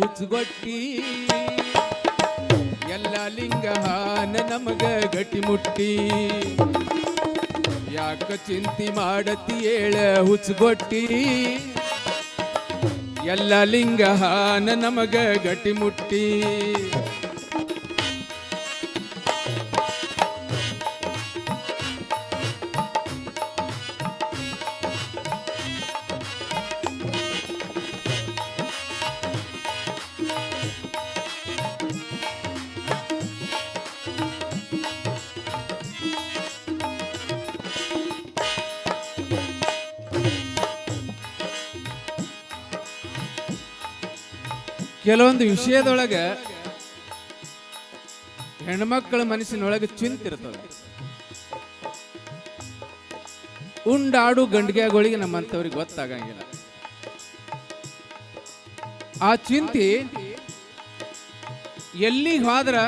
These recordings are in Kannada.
ಹುಚ್ಚುಗೊಟ್ಟಿ. ಎಲ್ಲ ಲಿಂಗ ಹಾನ ನಮಗ ಗಟ್ಟಿ ಮುಟ್ಟಿ. ಯಾಕ ಚಿಂತಿ ಮಾಡತಿ ಏಳ ಹುಚ್ಚುಗೊಟ್ಟಿ. ಎಲ್ಲ ಲಿಂಗ ಹಾನ ನಮಗ ಗಟ್ಟಿ ಮುಟ್ಟಿ. ಕೆಲವೊಂದು ವಿಷಯದೊಳಗ ಹೆಣ್ಮಕ್ಕಳ ಮನಸ್ಸಿನೊಳಗೆ ಚಿಂತಿರ್ತದೆ ಉಂಡಾಡು ಗಂಡಿಗೆಗಳಿಗೆ ನಮ್ಮಂಥವ್ರಿಗೆ ಗೊತ್ತಾಗಂಗಿಲ್ಲ. ಆ ಚಿಂತಿ ಎಲ್ಲಿಗೆ ಹೋದ್ರ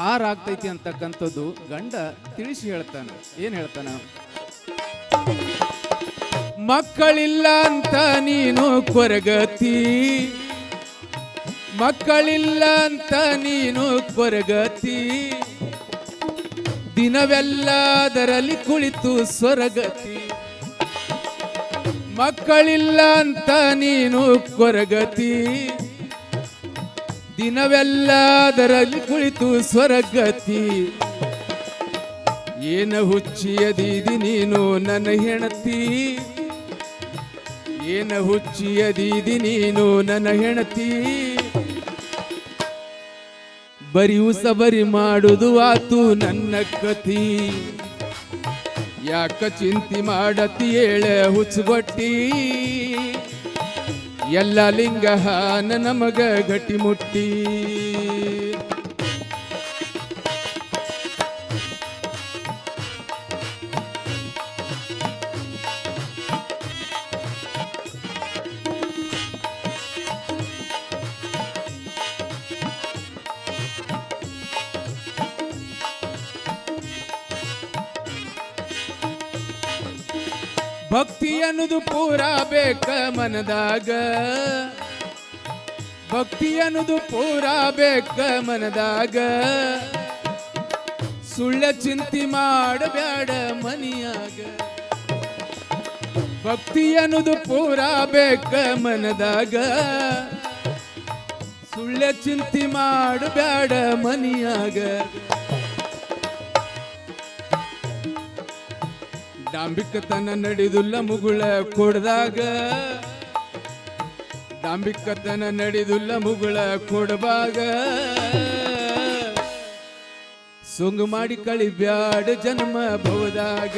ಹಾರಾಗ್ತೈತಿ ಅಂತಕ್ಕಂಥದ್ದು ಗಂಡ ತಿಳಿಸಿ ಹೇಳ್ತಾನೆ. ಏನ್ ಹೇಳ್ತಾನ? ಮಕ್ಕಳಿಲ್ಲ ಅಂತ ನೀನು ಕೊರಗತಿ. ಮಕ್ಕಳಿಲ್ಲ ಅಂತ ನೀನು ಕೊರಗತಿ ದಿನವೆಲ್ಲ ಅದರಲ್ಲಿ ಕುಳಿತು ಸ್ವರಗತಿ. ಮಕ್ಕಳಿಲ್ಲ ಅಂತ ನೀನು ಕೊರಗತಿ ದಿನವೆಲ್ಲದರಲ್ಲಿ ಕುಳಿತು ಸ್ವರಗತಿ. ಏನ ಹುಚ್ಚಿಯದೀದಿ ನೀನು ನನ್ನ ಹೆಣತಿ ಏನ ಹುಚ್ಚಿಯದೀದಿ ನೀನು ನನ್ನ ಹೆಣತಿ ಬರಿ ಸಬರಿ ಮಾಡುದು ಆತು ನನ್ನ ಕತಿ ಯಾಕ ಚಿಂತಿ ಮಾಡತಿ ಏಳ ಹುಚ್ಚುಗೊಟ್ಟಿ ಎಲ್ಲ ಲಿಂಗ ಹಾನ ನಮಗ ಗಟ್ಟಿ ಮುಟ್ಟಿ ಭಕ್ತಿ ಅನ್ನೋದು ಪೂರ ಬೇಕ ಮನದಾಗ. ಭಕ್ತಿ ಅನ್ನೋದು ಪೂರ ಬೇಕ ಮನದಾಗ. ಸುಳ್ಳ ಚಿಂತಿ ಮಾಡಬೇಡ ಮನಿಯಾಗ. ಭಕ್ತಿ ಅನ್ನೋದು ಪೂರ ಬೇಕ ಮನದಾಗ. ಸುಳ್ಳ ಚಿಂತಿ ಮಾಡಬೇಡ ಮನಿಯಾಗ. ಡಾಂಬಿಕತನ ನಡೆದುಲ್ಲ ಮುಗುಳ ಕೊಡ್ದಾಗ. ಡಾಂಬಿಕತನ ನಡೆದುಲ್ಲ ಮುಗುಳ ಕೊಡಬಾಗ ಸುಂಗು ಮಾಡಿ ಕಳಿಬ್ಯಾಡ ಜನ್ಮ ಭವದಾಗ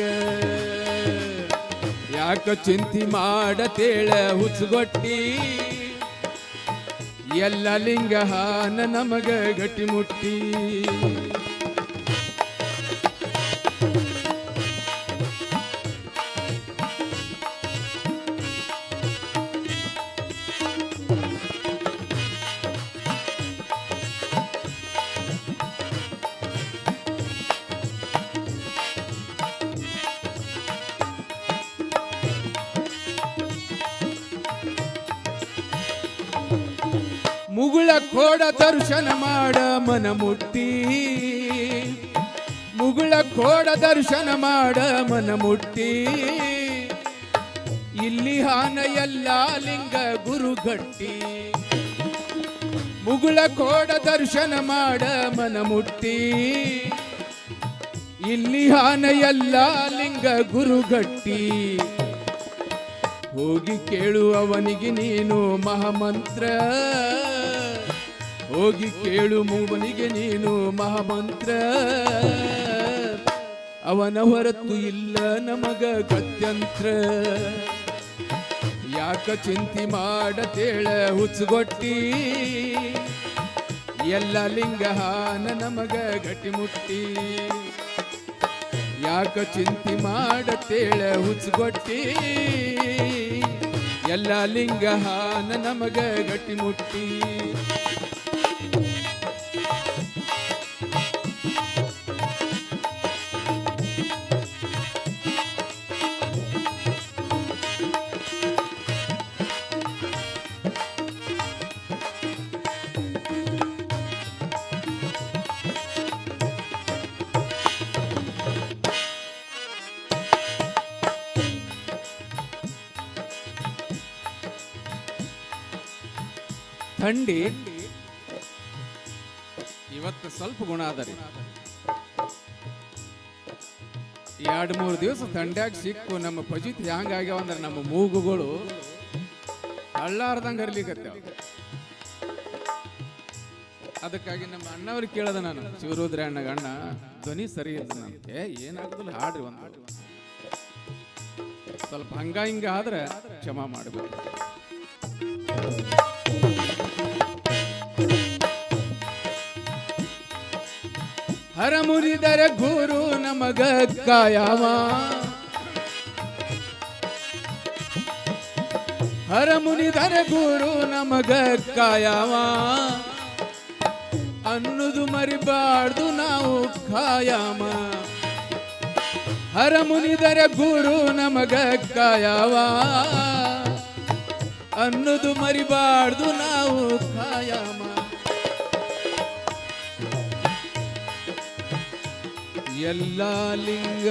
ಯಾಕ ಚಿಂತಿ ಮಾಡತೇಳ ಹುಚ್ಚುಗೊಟ್ಟಿ. ಎಲ್ಲ ಲಿಂಗ ಹಾನ ನಮಗ ಗಟ್ಟಿ ಮುಗುಳ ಕೋಡ ದರ್ಶನ ಮಾಡ ಮನ ಮುಟ್ಟಿ. ಮುಗುಳ ಕೋಡ ದರ್ಶನ ಮಾಡ ಮನ ಮುಟ್ಟಿ. ಇಲ್ಲಿ ಹಾನ ಎಲ್ಲ ಲಿಂಗ ಗುರುಗಟ್ಟಿ ಮುಗುಳ ಕೋಡ ದರ್ಶನ ಮಾಡ ಮನ ಮುಟ್ಟಿ. ಇಲ್ಲಿ ಹಾನ ಎಲ್ಲ ಲಿಂಗ ಗುರು ಗಟ್ಟಿ. ಹೋಗಿ ಕೇಳುವವನಿಗೆ ನೀನು ಮಹಾಮಂತ್ರ. ಹೋಗಿ ಕೇಳು ಮೂವನಿಗೆ ನೀನು ಮಹಾಮಂತ್ರ. ಅವನ ಹೊರತು ಇಲ್ಲ ನಮಗ ಗತ್ಯಂತ್ರ ಯಾಕ ಚಿಂತಿ ಮಾಡತೇಳ ಹುಚ್ಚುಗೊಟ್ಟಿ. ಎಲ್ಲ ಲಿಂಗ ಹಾನ ನಮಗ ಗಟ್ಟಿಮುಟ್ಟಿ ಯಾಕ ಚಿಂತಿ ಮಾಡತೇಳ ಹುಚ್ಚುಗೊಟ್ಟಿ. ಎಲ್ಲ ಲಿಂಗ ಹಾನ ನಮಗ ಗಟ್ಟಿ ಥಂಡಿ. ಇವತ್ತು ಸ್ವಲ್ಪ ಗುಣ ಅದ ಎರಡ್ ಮೂರು ದಿವಸ ಥಂಡ್ಯಾಗ ಸಿಕ್ಕು, ನಮ್ಮ ಪಜಿತ್ ಹ್ಯಾಂಗಾಗ್ಯಾವ ಅಂದ್ರೆ ನಮ್ಮ ಮೂಗುಗಳು ಹಳ್ಳಾರ್ದಂಗೆ ಹರ್ಲಿಕತ್ತಾವ. ಅದಕ್ಕಾಗಿ ನಮ್ಮ ಅಣ್ಣವ್ರಿಗೆ ಕೇಳದ ನಾನು ಶಿವರುದ್ರ ಅಣ್ಣ ಅಣ್ಣ ಧ್ವನಿ ಸರಿ ಇಲ್ಲ ನನಗೆ ಏನಾಗುದಿಲ್ಲ, ಹಾಡ್ರಿ ಒಂದು. ಸ್ವಲ್ಪ ಹಂಗ ಹಿಂಗ ಆದ್ರೆ ಕ್ಷಮಾ ಮಾಡಬೇಕು. ಹರ ಮುರಿದರ ಗುರು ನಮಗ ಕಾಯವ. ಹರ ಮುನಿದರ ಗುರು ನಮಗ ಕಾಯವ. ಅನ್ನುದು ಮರಿಬಾರ್ದು ನಾವು ಕಾಯಮ. ಹರ ಮುನಿದರ ಗುರು ನಮಗ ಕಾಯವ. ಅನ್ನುದು ಮರಿಬಾರ್ದು ನಾವು ಕಾಯಮ. எல்லா லிங்க